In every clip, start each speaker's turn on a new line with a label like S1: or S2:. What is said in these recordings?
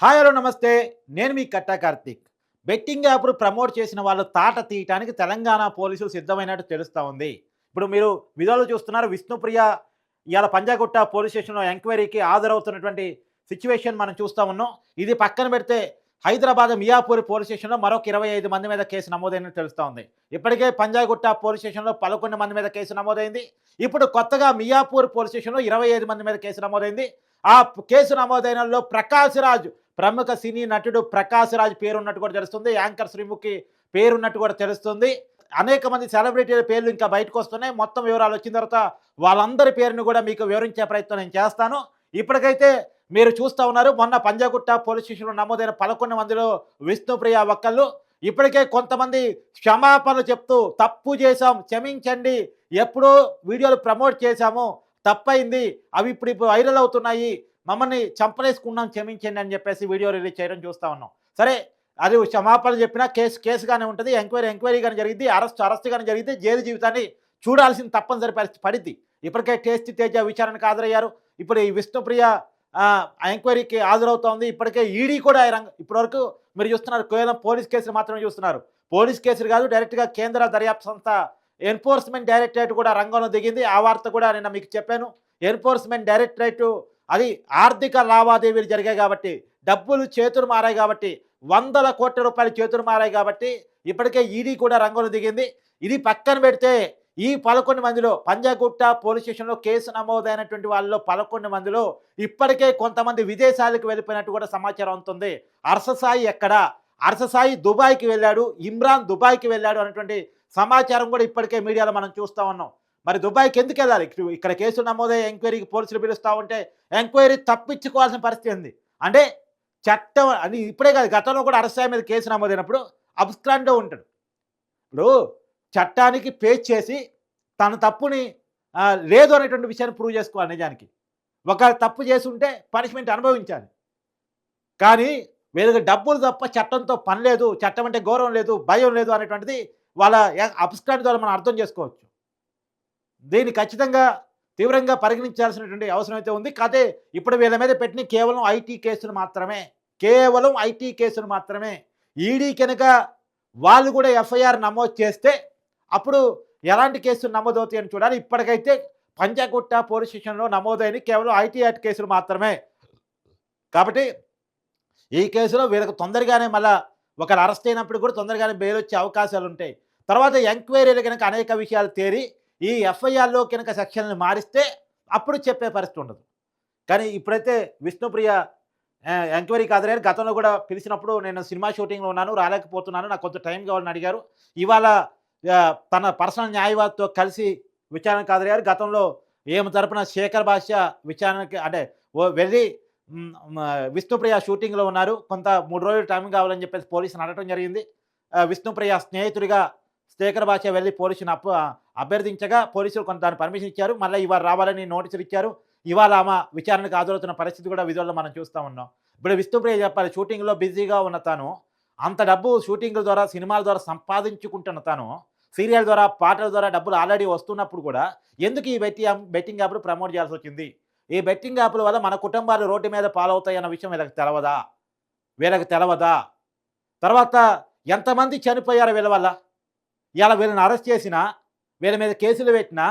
S1: Hi hello నమస్తే. నేను మీ కట్టా కార్తీక్. బెట్టింగ్ యాప్ను ప్రమోట్ చేసిన వాళ్ళు తాట తీయటానికి తెలంగాణ పోలీసులు సిద్ధమైనట్టు తెలుస్తూ ఉంది. ఇప్పుడు మీరు విధాలు చూస్తున్నారు. విష్ణుప్రియ ఇవాళ పంజాగుట్ట పోలీస్ స్టేషన్లో ఎంక్వైరీకి హాజరవుతున్నటువంటి సిచ్యువేషన్ మనం చూస్తూ ఉన్నాం. ఇది పక్కన పెడితే హైదరాబాద్ మియాపూర్ పోలీస్ స్టేషన్లో మరొక ఇరవై ఐదు మంది మీద కేసు నమోదైనట్టు తెలుస్తూ ఉంది. ఇప్పటికే పంజాగుట్ట పోలీస్ స్టేషన్లో పదకొండు మంది మీద కేసు నమోదైంది. ఇప్పుడు కొత్తగా మియాపూర్ పోలీస్ స్టేషన్లో ఇరవై ఐదు మంది మీద కేసు నమోదైంది. ఆ కేసు నమోదైనలో ప్రకాశ్ రాజ్ ప్రముఖ సినీ నటుడు ప్రకాష్ రాజ్ పేరున్నట్టు కూడా తెలుస్తుంది. యాంకర్ శ్రీముఖి పేరున్నట్టు కూడా తెలుస్తుంది. అనేక మంది సెలబ్రిటీల పేర్లు ఇంకా బయటకు వస్తున్నాయి. మొత్తం వివరాలు వచ్చిన తర్వాత వాళ్ళందరి పేరును కూడా మీకు వివరించే ప్రయత్నం నేను చేస్తాను. ఇప్పటికైతే మీరు చూస్తూ ఉన్నారు. మొన్న పంజాగుట్ట పోలీస్ స్టేషన్లో నమోదైన పదకొండు మందిలో విష్ణుప్రియ ఒక్కళ్ళు. ఇప్పటికే కొంతమంది క్షమాపణలు చెప్తూ తప్పు చేశాం క్షమించండి ఎప్పుడో వీడియోలు ప్రమోట్ చేశాము తప్పైంది. అవి ఇప్పుడు ఇప్పుడు వైరల్ అవుతున్నాయి. మమ్మల్ని చంపలేసుకున్నాం క్షమించండి అని చెప్పేసి వీడియో రిలీజ్ చేయడం చూస్తూ ఉన్నాం. సరే అది క్షమాపణలు చెప్పినా కేసు కేసుగానే ఉంటుంది. ఎంక్వైరీ ఎంక్వైరీ కానీ జరిగింది అరెస్ట్ అరెస్ట్ కానీ జరిగితే జైలు జీవితాన్ని చూడాల్సిన తప్పనిసరి పరిస్థితి పడింది ఇప్పటికే టేస్టీ తేజ విచారణకు హాజరయ్యారు. ఇప్పుడు ఈ విష్ణుప్రియ ఎంక్వైరీకి హాజరవుతోంది. ఇప్పటికే ఈడీ కూడా ఇప్పటివరకు మీరు చూస్తున్నారు కేవలం పోలీస్ కేసులు మాత్రమే చూస్తున్నారు. పోలీస్ కేసులు కాదు డైరెక్ట్గా కేంద్ర దర్యాప్తు సంస్థ ఎన్ఫోర్స్మెంట్ డైరెక్టరేట్ కూడా రంగంలో దిగింది. ఆ వార్త కూడా నిన్న మీకు చెప్పాను. ఎన్ఫోర్స్మెంట్ డైరెక్టరేట్ అది ఆర్థిక లావాదేవీలు జరిగాయి కాబట్టి డబ్బులు చేతులు మారాయి కాబట్టి వందల కోట్ల రూపాయలు చేతులు మారాయి కాబట్టి ఇప్పటికే ఈడీ కూడా రంగంలో దిగింది. ఇది పక్కన పెడితే ఈ పదకొండు మందిలో పంజాగుట్ట పోలీస్ స్టేషన్లో కేసు నమోదైనటువంటి వాళ్ళలో పదకొండు మందిలో ఇప్పటికే కొంతమంది విదేశాలకు వెళ్ళిపోయినట్టు కూడా సమాచారం ఉంటుంది అర్ససాయి ఎక్కడ? అర్ససాయి దుబాయ్కి వెళ్ళాడు. ఇమ్రాన్ దుబాయ్కి వెళ్ళాడు అనేటువంటి సమాచారం కూడా ఇప్పటికే మీడియాలో మనం చూస్తూ ఉన్నాం. మరి దుబాయ్కి ఎందుకు వెళ్ళాలి? ఇక్కడ- కేసు నమోదై ఎంక్వైరీకి పోలీసులు పిలుస్తూ ఉంటే ఎంక్వైరీ తప్పించుకోవాల్సిన పరిస్థితి ఉంది. అంటే చట్టం అని ఇప్పుడే కాదు గతంలో కూడా అరెస్ట్ మీద కేసు నమోదైనప్పుడు అబ్స్క్రాండ్లో ఉంటాడు. ఇప్పుడు చట్టానికి పేజ్ చేసి తన తప్పుని లేదు అనేటువంటి విషయాన్ని ప్రూవ్ చేసుకోవాలి నిజానికి. ఒక తప్పు చేసి ఉంటే పనిష్మెంట్ అనుభవించాలి. కానీ వీళ్ళకి డబ్బులు తప్ప చట్టంతో పని లేదు చట్టం అంటే గౌరవం లేదు భయం లేదు అనేటువంటిది వాళ్ళ అబ్స్క్రాండ్ ద్వారా మనం అర్థం చేసుకోవచ్చు. దీన్ని ఖచ్చితంగా తీవ్రంగా పరిగణించాల్సినటువంటి అవసరం అయితే ఉంది. కాదే ఇప్పుడు వీళ్ళ మీద పెట్టిన కేవలం ఐటీ కేసులు మాత్రమే కేవలం ఐటీ కేసులు మాత్రమే. ఈడీ కనుక వాళ్ళు కూడా ఎఫ్ఐఆర్ నమోదు చేస్తే అప్పుడు ఎలాంటి కేసులు నమోదవుతాయి అని చూడాలి. ఇప్పటికైతే పంజాగుట్ట పోలీస్ స్టేషన్లో నమోదైన కేవలం ఐటీ యాక్ట్ కేసులు మాత్రమే. కాబట్టి ఈ కేసులో వీళ్ళకి తొందరగానే మళ్ళా ఒకరు అరెస్ట్ అయినప్పుడు కూడా తొందరగానే బెయిల్ వచ్చే అవకాశాలు ఉంటాయి. తర్వాత ఎంక్వైరీలు కనుక అనేక విషయాలు తేరి ఈ ఎఫ్ఐఆర్లో కనుక సెక్షన్లు మారిస్తే అప్పుడు చెప్పే పరిస్థితి ఉండదు. కానీ ఇప్పుడైతే విష్ణుప్రియ ఎంక్వైరీ ఎంక్వైరీకి హాజరయ్యారు గతంలో కూడా పిలిచినప్పుడు నేను సినిమా షూటింగ్లో ఉన్నాను రాలేకపోతున్నాను నాకు కొంత టైం కావాలని అడిగారు. ఇవాళ తన పర్సనల్ న్యాయవాదితో కలిసి విచారణకు హాజరయ్యారు గతంలో ఏమి తరపున శేఖర్ భాష విచారణకి అంటే వెళ్ళి విష్ణుప్రియ షూటింగ్లో ఉన్నారు. కొంత మూడు రోజులు టైం కావాలని చెప్పేసి పోలీసుని అడగడం జరిగింది. విష్ణుప్రియ స్నేహితుడిగా శేఖర్ భాష వెళ్ళి పోలీసుని అప్పు అభ్యర్థించగా పోలీసులు కొంత దాని పర్మిషన్ ఇచ్చారు. మళ్ళీ ఇవాళ రావాలని నోటీసులు ఇచ్చారు. ఇవాళ ఆమె విచారణకు హాజరవుతున్న పరిస్థితి కూడా విధుల్లో మనం చూస్తూ ఉన్నాం. ఇప్పుడు విష్ణుప్రియ చెప్పాలి షూటింగ్లో బిజీగా ఉన్న తాను అంత డబ్బు షూటింగ్ల ద్వారా సినిమాల ద్వారా సంపాదించుకుంటున్న తాను సీరియల్ ద్వారా పాటల ద్వారా డబ్బులు ఆల్రెడీ వస్తున్నప్పుడు కూడా ఎందుకు ఈ బెట్టి బెట్టింగ్ యాప్లు ప్రమోట్ చేయాల్సి వచ్చింది? ఈ బెట్టింగ్ యాప్ల వల్ల మన కుటుంబాలు రోడ్డు మీద పాలవుతాయి అన్న విషయం వీళ్ళకి తెలవదా? వీళ్ళకి తెలవదా? తర్వాత ఎంతమంది చనిపోయారు వీళ్ళ వల్ల? ఇలా వీళ్ళని అరెస్ట్ చేసినా వీళ్ళ మీద కేసులు పెట్టినా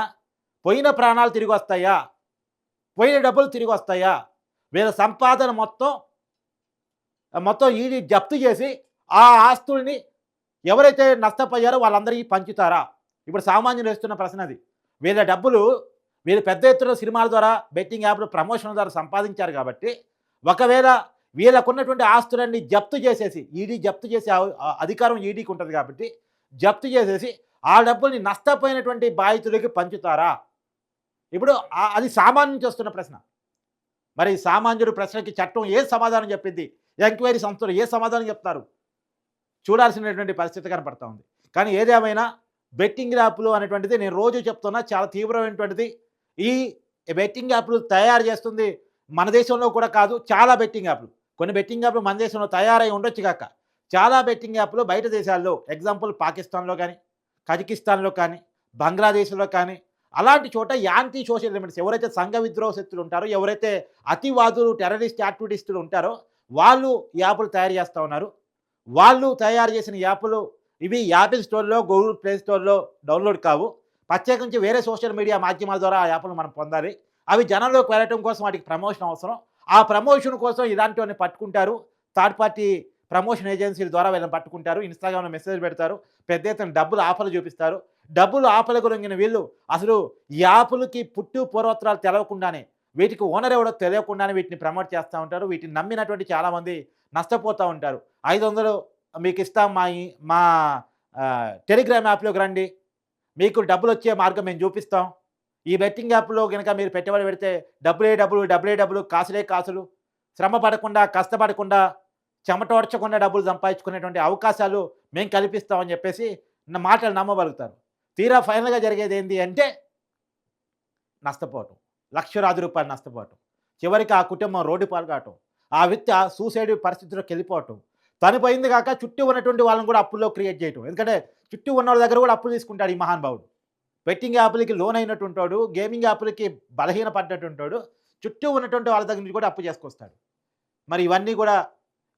S1: పోయిన ప్రాణాలు తిరిగి వస్తాయా పోయిన డబ్బులు తిరిగి వస్తాయా వీళ్ళ సంపాదన మొత్తం మొత్తం ఈడీ జప్తు చేసి ఆ ఆస్తుల్ని ఎవరైతే నష్టపోయారో వాళ్ళందరికీ పంచుతారా? ఇప్పుడు సామాన్యులు వేస్తున్న ప్రశ్న అది. వీళ్ళ డబ్బులు మీరు పెద్ద ఎత్తున సినిమాల ద్వారా బెట్టింగ్ యాప్లు ప్రమోషన్ ద్వారా సంపాదించారు కాబట్టి ఒకవేళ వీళ్ళకున్నటువంటి ఆస్తులన్నీ జప్తు చేసేసి ఈడీ జప్తు చేసే అధికారం ఈడీకి ఉంటుంది కాబట్టి జప్తు చేసేసి ఆ డబ్బుల్ని నష్టపోయినటువంటి బాధితులకి పంచుతారా? ఇప్పుడు అది సామాన్యం చేస్తున్న ప్రశ్న. మరి సామాన్యుడు ప్రశ్నకి చట్టం ఏ సమాధానం చెప్పింది? ఎంక్వైరీ సంస్థలు ఏ సమాధానం చెప్తారు? చూడాల్సినటువంటి పరిస్థితి కనపడతా ఉంది. కానీ ఏదేమైనా బెట్టింగ్ యాప్లు అనేటువంటిది నేను రోజు చెప్తున్నా చాలా తీవ్రమైనటువంటిది. ఈ బెట్టింగ్ యాప్లు తయారు చేస్తుంది మన దేశంలో కూడా కాదు చాలా బెట్టింగ్ యాప్లు కొన్ని బెట్టింగ్ యాప్లు మన దేశంలో తయారై ఉండొచ్చు కాక చాలా బెట్టింగ్ యాప్లు బయట దేశాల్లో ఎగ్జాంపుల్ పాకిస్తాన్లో కానీ కజకిస్తాన్లో కానీ బంగ్లాదేశ్లో కానీ అలాంటి చోట యాంటీ సోషల్ ఎలిమెంట్స్ ఎవరైతే సంఘ విద్రోహ శక్తులు ఉంటారో ఎవరైతే అతివాదులు టెర్రరిస్ట్ యాక్టివిటీస్టులు ఉంటారో వాళ్ళు యాప్లు తయారు చేస్తూ ఉన్నారు. వాళ్ళు తయారు చేసిన యాప్లు ఇవి యాపిల్ స్టోర్లో గూగుల్ ప్లే స్టోర్లో డౌన్లోడ్ కావు. ప్రత్యేకించి వేరే సోషల్ మీడియా మాధ్యమాల ద్వారా ఆ యాప్లు మనం పొందాలి. అవి జనంలోకి వెళ్ళటం కోసం వాటికి ప్రమోషన్ అవసరం. ఆ ప్రమోషన్ కోసం ఇలాంటివన్నీ పట్టుకుంటారు. థర్డ్ పార్టీ ప్రమోషన్ ఏజెన్సీల ద్వారా వీళ్ళని పట్టుకుంటారు. ఇన్స్టాగ్రామ్లో మెసేజ్ పెడతారు. పెద్ద ఎత్తున డబ్బులు ఆఫర్లు చూపిస్తారు. డబ్బులు ఆఫర్ల గురించిన వీళ్ళు అసలు ఈ యాపులకి పుట్టు పూర్వోత్తరాలు తెలవకుండానే వీటికి ఓనర్ ఎవడో తెలియకుండానే వీటిని ప్రమోట్ చేస్తూ ఉంటారు. వీటిని నమ్మినటువంటి చాలామంది నష్టపోతూ ఉంటారు. ఐదు వందలు మీకు ఇస్తాం మా మా టెలిగ్రామ్ యాప్లోకి రండి. మీకు డబ్బులు వచ్చే మార్గం మేము చూపిస్తాం. ఈ బెట్టింగ్ యాప్లో కనుక మీరు పెట్టుబడి పెడితే డబ్బులే డబ్బులు డబ్బులే డబ్బులు కాసులే కాసులు. శ్రమ పడకుండా కష్టపడకుండా చెమటోడ్చకుండా డబ్బులు సంపాదించుకునేటువంటి అవకాశాలు మేము కల్పిస్తామని చెప్పేసి మాటలు నమ్మగలుగుతారు తీరా ఫైనల్గా జరిగేది ఏంటి అంటే నష్టపోవటం. లక్షలాది రూపాయలు నష్టపోవటం. చివరికి ఆ కుటుంబం రోడ్డు పాల్గొటం ఆ వ్యక్తి సూసైడ్ పరిస్థితిలోకి వెళ్ళిపోవటం. తను పోయింది కాక చుట్టూ ఉన్నటువంటి వాళ్ళని కూడా అప్పుల్లో క్రియేట్ చేయటం. ఎందుకంటే చుట్టూ ఉన్న వాళ్ళ దగ్గర కూడా అప్పులు తీసుకుంటాడు ఈ మహానుభావుడు బెట్టింగ్ యాప్లకి లోన్ అయినట్టు గేమింగ్ యాప్లకి బలహీన పడ్డట్టుంటాడు చుట్టూ ఉన్నటువంటి వాళ్ళ దగ్గర నుంచి కూడా అప్పు చేసుకొస్తాడు. మరి ఇవన్నీ కూడా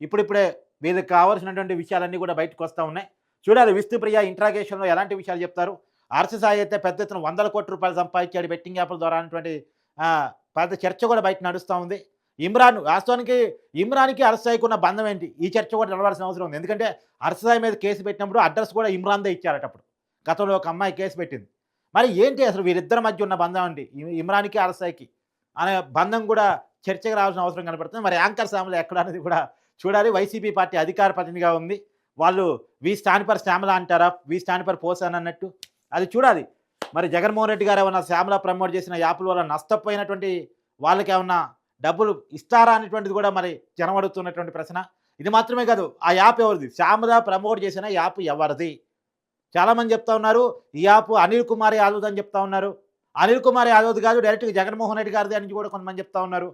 S1: ఇప్పుడిప్పుడే వీళ్ళకి కావాల్సినటువంటి విషయాలన్నీ కూడా బయటకు వస్తూ ఉన్నాయి. చూడాలి విష్ణుప్రియ ఇంట్రాగేషన్లో ఎలాంటి విషయాలు చెప్తారు? ఆర్సీసాయి అయితే పెద్ద ఎత్తున వందల కోట్ల రూపాయలు సంపాదించాడు బెట్టింగ్ యాప్ల ద్వారా అనేటువంటి పెద్ద చర్చ కూడా బయట నడుస్తూ ఉంది. ఇమ్రాన్ వాస్తవానికి ఇమ్రాన్కి అరసాయికి ఉన్న బంధం ఏంటి? ఈ చర్చ కూడా నడవాల్సిన అవసరం ఉంది. ఎందుకంటే అరసాయి మీద కేసు పెట్టినప్పుడు అడ్రస్ కూడా ఇమ్రాన్దే ఇచ్చారట అప్పుడు. గతంలో ఒక అమ్మాయి కేసు పెట్టింది. మరి ఏంటి అసలు వీరిద్దరి మధ్య ఉన్న బంధం ఏంటి ఇమ్రాన్కి అరసాయికి అనే బంధం కూడా చర్చకు రావాల్సిన అవసరం కనపడుతుంది. మరి యాంకర్ శ్యామల ఎక్కడ అనేది కూడా చూడాలి. వైసీపీ పార్టీ అధికార ప్రతినిధిగా ఉంది. వాళ్ళు వి స్టాండ్ పర్ శ్యామల అంటారా? వి స్టాండ్ పర్ పోసాన్ అన్నట్టు. అది చూడాలి. మరి జగన్మోహన్ రెడ్డి గారు ఏమన్నా శ్యామల ప్రమోట్ చేసిన యాప్ల వల్ల నష్టపోయినటువంటి వాళ్ళకి ఏమన్నా డబ్బులు ఇస్తారా అనేటువంటిది కూడా మరి జనం అడుగుతున్నటువంటి ప్రశ్న. ఇది మాత్రమే కాదు ఆ యాప్ ఎవరిది? శ్యామల ప్రమోట్ చేసిన యాప్ ఎవరిది? చాలామంది చెప్తా ఉన్నారు ఈ యాప్ అనిల్ కుమార్ యాదవ్ అని చెప్తా ఉన్నారు. అనిల్ కుమార్ యాదవ్ కాదు డైరెక్ట్గా జగన్మోహన్ రెడ్డి గారిది అని కూడా కొంతమంది చెప్తా ఉన్నారు.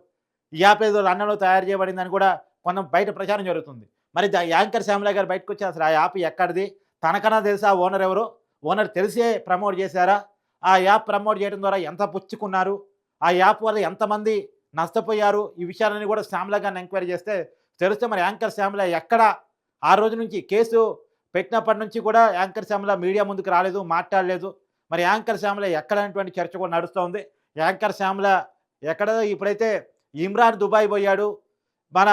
S1: ఈ యాప్ ఏదో లండన్లో తయారు చేయబడిందని కూడా కొంత బయట ప్రచారం జరుగుతుంది. మరి యాంకర్ శ్యామల గారు బయటకు వచ్చి అసలు ఆ యాప్ ఎక్కడిది? తనకన్నా తెలుసా ఓనర్ ఎవరు? ఓనర్ తెలిసే ప్రమోట్ చేశారా? ఆ యాప్ ప్రమోట్ చేయడం ద్వారా ఎంత పుచ్చుకున్నారు? ఆ యాప్ వల్ల ఎంతమంది నష్టపోయారు. ఈ విషయాలన్నీ కూడా శ్యామల గారిని ఎంక్వైరీ చేస్తే తెలిస్తే మరి యాంకర్ శ్యామల ఎక్కడ? ఆ రోజు నుంచి కేసు పెట్టినప్పటి నుంచి కూడా యాంకర్ శ్యామల మీడియా ముందుకు రాలేదు మాట్లాడలేదు. మరి యాంకర్ శ్యామల ఎక్కడనేటువంటి చర్చ కూడా నడుస్తోంది. యాంకర్ శ్యామల ఎక్కడ? ఇప్పుడైతే ఇమ్రాన్ దుబాయ్ పోయాడు. మన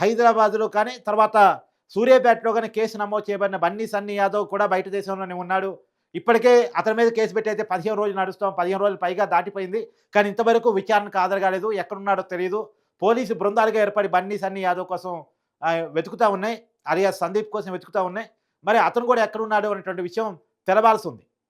S1: హైదరాబాద్లో కానీ తర్వాత సూర్యాపేటలో కానీ కేసు నమోదు చేయబడిన బన్నీ సన్నీ యాదవ్ కూడా బయట దేశంలోనే ఉన్నాడు. ఇప్పటికే అతని మీద కేసు పెట్టి అయితే పదిహేను రోజులు నడుస్తాం పదిహేను రోజులు పైగా దాటిపోయింది. కానీ ఇంతవరకు విచారణకు ఆదరగాలేదు ఎక్కడున్నాడో తెలియదు పోలీసు బృందాలుగా ఏర్పడి బన్నీ సన్నీ యాదవ్ కోసం వెతుకుతూ వెతుకుతా ఉన్నాయి. అలియా సందీప్ కోసం వెతుకుతూ ఉన్నాయి. మరి అతను కూడా ఎక్కడున్నాడు అనేటువంటి విషయం తెలవాల్సి ఉంది.